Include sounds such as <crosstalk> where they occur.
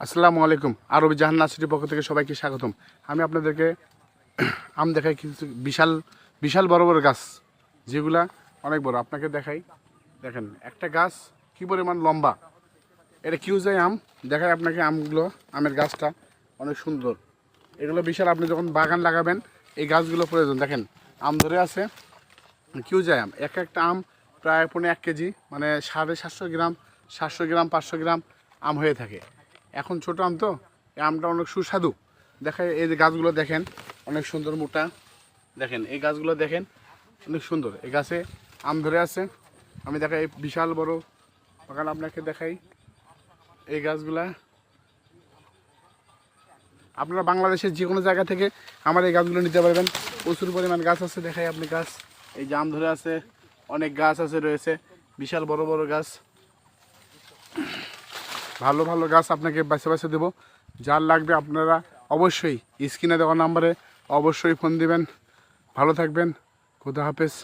আসসালামু আলাইকুম, আরবি জাহান নাসিটির পক্ষ থেকে সবাইকে স্বাগতম। আমি আপনাদেরকে <clears throat> আম দেখাই কিছু বিশাল বিশাল বড় বড় গাছ, যেগুলা অনেক বড়। আপনাকে দেখাই, দেখেন, একটা গাছ কি পরিমাণ লম্বা। এটা কিউজাই আম? দেখাই আপনাকে আমগুলো, আমের গাছটা অনেক সুন্দর। এগুলো বিশাল, আপনি যখন বাগান লাগাবেন, এই গাছগুলো প্রয়োজন। দেখেন, আম ধরে আছে কিউজাই আম? এক একটা আম প্রায় পনেরো এক কেজি মানে সাড়ে সাতশো গ্রাম সাতশো গ্রাম, পাঁচশো গ্রাম আম হয়ে থাকে। এখন ছোট আম তো, এই আমটা অনেক সুস্বাদু। দেখেন, এই যে গাছগুলো দেখেন, অনেক সুন্দর মোটা। দেখেন, এই গাছগুলো দেখেন, অনেক সুন্দর। এই গাছে আম ধরে আছে। আমি দেখাই বিশাল বড় বাগান আপনাকে দেখাই। এই গাছগুলা, আপনারা বাংলাদেশের যে কোনো জায়গা থেকে আমার এই গাছগুলো নিতে পারবেন। প্রচুর পরিমাণ গাছ আছে, দেখাই আপনি গাছ। এই জাম ধরে আছে, অনেক গাছ আছে, রয়েছে। বিশাল বড় বড় গাছ। ভালো ভালো গাছ আপনাকে বাছে বাছে দেবো। যার লাগবে আপনারা অবশ্যই স্ক্রিনে দেওয়া নাম্বারে অবশ্যই ফোন দিবেন। ভালো থাকবেন। খুদা হাফেজ।